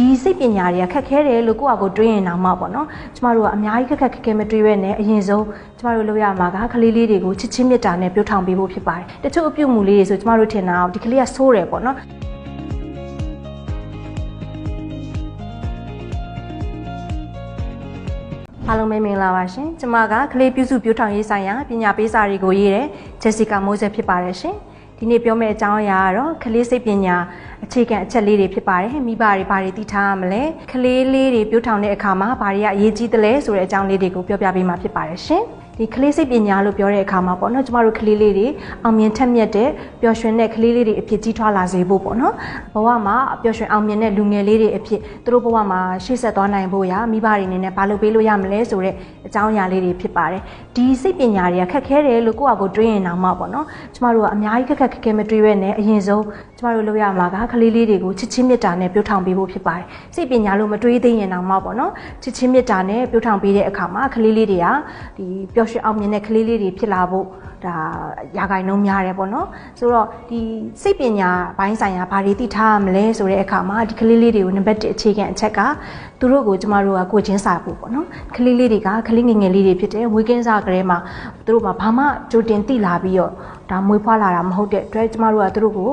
ဒီစိတ်ပညာတွေကခက်ခဲတယ်လို့ကိုယ့်အကိုတွေးရင်တော့မှပေါ့နော်ကျမတို့ကအများကြီးခက်ခက်ခဲခဲမတွေးရဲနဲ့အရင်ဆုံးကျမတို့လုပ်ရမှာကကလေးလေးတွေကိုချစ်ချင်းမြတ်တာနဲ့ပြောထောင်ပေးဖို့ဖြစ်ပါတယ်တချို့အပြုတ်မှုလေးတွေဆိုကျမတို့ထင်တာကဒီကလေးကဆိုးတယ်ပေါ့နော်အားလုံးပဲမင်္ဂလာပါရှင်။ကျွန်မကကလေးပြုစုပြောထောင်ရေးဆိုင်ရာပညာပေးစာတွေကိုရေးတဲ့ Jessica Moses ဖြစ်ပါတယ်ရှင်။ ဒီနေ့ပြောမယ့်အကြောင်းအရာကတော့ကလေးစိတ်ပညာအခြေခံအချက်လေးတွေဖြစ်ပါတယ်။မိဘတွေဘာတွေသိထားရမလဲ။ကလေးလေးတွေပြောထောင်တဲ့အခါမှာဘာတွေကအရေးကြီးသလဲဆိုတဲ့အကြောင်းလေးတွေကိုပြောပြပေးမှာဖြစ်ပါတယ်ရှင်။ ဒီကလေးစိတ်ပညာလို့ပြောတဲ့အခါမှာပေါ့နော်ကျမတို့ကလေးလေးတွေအောင်မြင်ထက်မြက်တဲ့ပျော်ရွှင်တဲ့ကလေးလေးတွေအဖြစ်ကြီးထွားလာစေဖို့ပေါ့နော်ဘဝမှာပျော်ရွှင်အောင်မြင်တဲ့လူငယ်လေးတွေအဖြစ်သူတို့ဘဝမှာရှေ့ဆက်သွားနိုင်ဖို့ရာမိဘတွေအနေနဲ့ဘာလုပ်ပေးလို့ရမလဲဆိုတဲ့အကြောင်းအရာလေးတွေဖြစ်ပါတယ်ဒီစိတ်ပညာတွေကခက်ခဲတယ်လို့ကိုယ့်အကိုတွေးရင်တော့မှပေါ့နော်ကျမတို့ကအများကြီးခက်ခက်ခဲခဲမတွေးရဲနဲ့အရင်ဆုံးကျမတို့လုပ်ရမှာကကလေးလေးတွေကိုချစ်ချင်းမြတ်တာနဲ့ပြောထောင်ပေးဖို့ဖြစ်ပါတယ်စိတ်ပညာလို့မတွေးသိရင်တော့မှပေါ့နော်ချစ်ချင်းမြတ်တာနဲ့ပြောထောင်ပေးတဲ့အခါမှာကလေးလေးတွေကဒီပျော်ရွှင်အောင်မြင်တဲ့ကလေးလေးတွေဖြစ်လာဖို့ ဒါရာဂိုင်နှုန်းများတယ်ပေါ့နော်ဆိုတော့ဒီစိတ်ပညာဘိုင်းဆိုင်ရာဘာတွေသိထားရမလဲဆိုတဲ့အခါမှာဒီကလေးလေးတွေကိုနံပါတ်1အခြေခံအချက်ကသူတို့ကိုကျမတို့ကကိုချင်းစာဖို့ပေါ့နော်ကလေးလေးတွေကကလေးငယ်ငယ်လေးတွေဖြစ်တယ်ဝေကင်းစားကလေးမှာသူတို့မှာဘာမှကြိုတင်သိလာပြီးတော့ဒါမွေးဖွားလာတာမဟုတ်တဲ့အတွက်ကျမတို့ကသူတို့ကို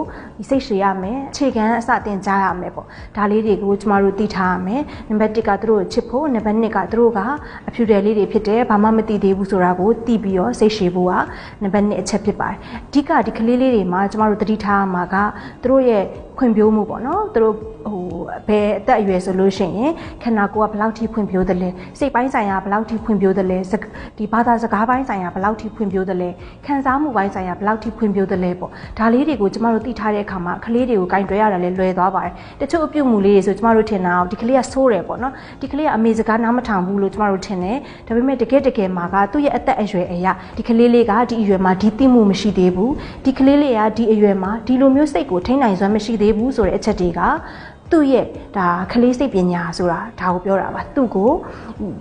စိတ်ရှည်ရမယ်အခြေခံအစတင်ကြားရမယ်ပေါ့ဒါလေးတွေကိုကျမတို့သိထားရမယ်နံပါတ်1ကသူတို့ကိုချစ်ဖို့နံပါတ်2ကသူတို့ကအဖြူတယ်လေးတွေဖြစ်တယ်ဘာမှမသိသေးဘူးဆိုတာကိုသိပြီးတော့စိတ်ရှည်ဖို့ကနံပါတ်2အချက်ဖြစ်ပါတယ်အဓိကဒီကလေးလေးတွေမှာကျမတို့သတိထားရမှာကသူတို့ရဲ့ ခွင့်ပြိုးမှုပေါ့နော်သူတို့ဟိုဘယ်အသက်အရွယ်ဆိုလို့ရှိရင်ခန္ဓာကိုယ်ကဘယ်လောက်ထိဖွံ့ဖြိုးသလဲစိတ်ပိုင်းဆိုင်ရာဘယ်လောက်ထိဖွံ့ဖြိုးသလဲဒီဘာသာစကားပိုင်းဆိုင်ရာဘယ်လောက်ထိဖွံ့ဖြိုးသလဲခံစားမှုပိုင်းဆိုင်ရာဘယ်လောက်ထိဖွံ့ဖြိုးသလဲပေါ့ဒါလေးတွေကိုကျမတို့သိထားတဲ့အခါမှာကလေးတွေကိုကင်တွယ်ရတယ်လဲလွယ်သွားပါတယ်တချို့အပြုတ်မှုလေးတွေဆိုကျမတို့ထင်တာဒီကလေးကဆိုးတယ်ပေါ့နော်ဒီကလေးကအမေစကားနားမထောင်ဘူးလို့ကျမတို့ထင်တယ်ဒါပေမဲ့တကယ်တကယ်မှာကသူ့ရဲ့အသက်အရွယ်အရာဒီကလေးလေးကဒီအရွယ်မှာဒီသိမှုမရှိသေးဘူးဒီကလေးလေးကဒီအရွယ်မှာဒီလိုမျိုးစိတ်ကိုထိန်းနိုင်စွမ်းမရှိသေးဘူးဆိုတဲ့အချက်တွေကသူ့ရဲ့ဒါကလေးစိတ်ပညာဆိုတာဒါကိုပြောတာပါသူ့ကို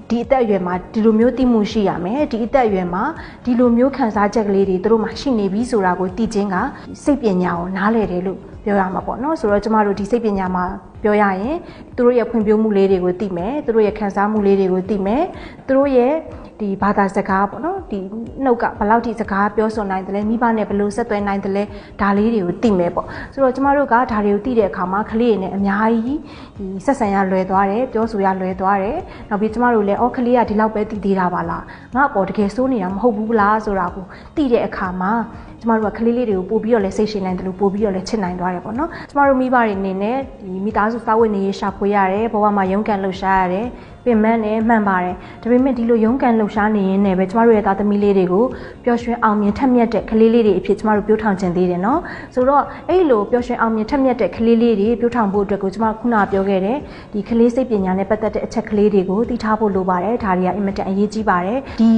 ဒီအသက်အရွယ်မှာဒီလိုမျိုးသိမှုရှိရမယ်ဒီအသက်အရွယ်မှာဒီလိုမျိုးခံစားချက်ကလေးတွေသူတို့မှာရှိနေပြီဆိုတာကိုသိချင်းကစိတ်ပညာကိုနားလည်တယ်လို့ ပြောရမှာပေါ့နော်ဆိုတော့ကျမတို့ဒီစိတ်ပညာမှာပြောရရင်သူတို့ရဲ့ဖွံ့ဖြိုးမှုလေးတွေကိုသိမယ်သူတို့ရဲ့ခံစားမှုလေးတွေကိုသိမယ်သူတို့ရဲ့ဒီဘာသာစကားပေါ့နော်ဒီနှုတ်ကဘယ်လောက်ထိစကားပြောဆိုနိုင်တယ်လဲမိဘနဲ့ဘယ်လိုဆက်သွယ်နိုင်တယ်လဲဒါလေးတွေကိုသိမယ်ပေါ့ဆိုတော့ကျမတို့ကဒါတွေကိုသိတဲ့အခါမှာကလေးတွေနဲ့အများကြီးဒီဆက်ဆံရလွယ်သွားတယ်ပြောဆိုရလွယ်သွားတယ်နောက်ပြီးကျမတို့လည်းအော်ကလေးကဒီလောက်ပဲသိသေးတာပါလားငါ့အပေါ်တကယ်စိုးနေတာမဟုတ်ဘူးလားဆိုတာကိုသိတဲ့အခါမှာကျမတို့ကကလေးလေးတွေကိုပို့ပြီးတော့လဲစိတ်ရှင်နိုင်တယ်လို့ပို့ပြီးတော့လဲချစ်နိုင်သွားတယ်ပေါ့နော်ကျမတို့မိဘတွေအနေနဲ့ဒီမိသားစုစာဝတ်နေရေးရှာဖွေရတယ်ဘဝမှာရုန်းကန်လှုပ်ရှားရတယ် ပြင်မှန်းတယ်မှန်ပါတယ်ဒါပေမဲ့ဒီလိုရုန်းကန်လှုပ်ရှားနေရင်းနဲ့ပဲကျမတို့ရဲ့သားသမီးလေးတွေကိုပျော်ရွှင်အောင်မြင်ထက်မြက်တဲ့ကလေးလေးတွေအဖြစ်ကျမတို့ပြောထောင်ခြင်းသေးတယ်နော်ဆိုတော့အဲ့လိုပျော်ရွှင်အောင်မြင်ထက်မြက်တဲ့ကလေးလေးတွေပြောထောင်ဖို့အတွက်ကိုကျမခုနပြောခဲ့တဲ့ဒီကလေးစိတ်ပညာနဲ့ပတ်သက်တဲ့အချက်ကလေးတွေကိုသိထားဖို့လိုပါတယ်ဒါတွေကအင်မတန်အရေးကြီးပါတယ်ဒီ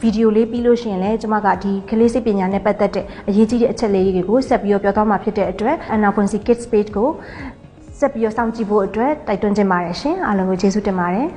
ဗီဒီယိုလေးပြီးလို့ရှိရင်လည်းကျမကဒီကလေးစိတ်ပညာနဲ့ပတ်သက်တဲ့အရေးကြီးတဲ့အချက်လေးတွေကိုဆက်ပြီးတော့ပြောသွားမှာဖြစ်တဲ့အတွက် Anna Quincy Kids Page ကို ဆက်ပြီးတော့စောင့်ကြည့်ဖို့အတွက်တိုက်တွန်းချင်ပါတယ်ရှင်အားလုံးကိုကျေးဇူးတင်ပါတယ်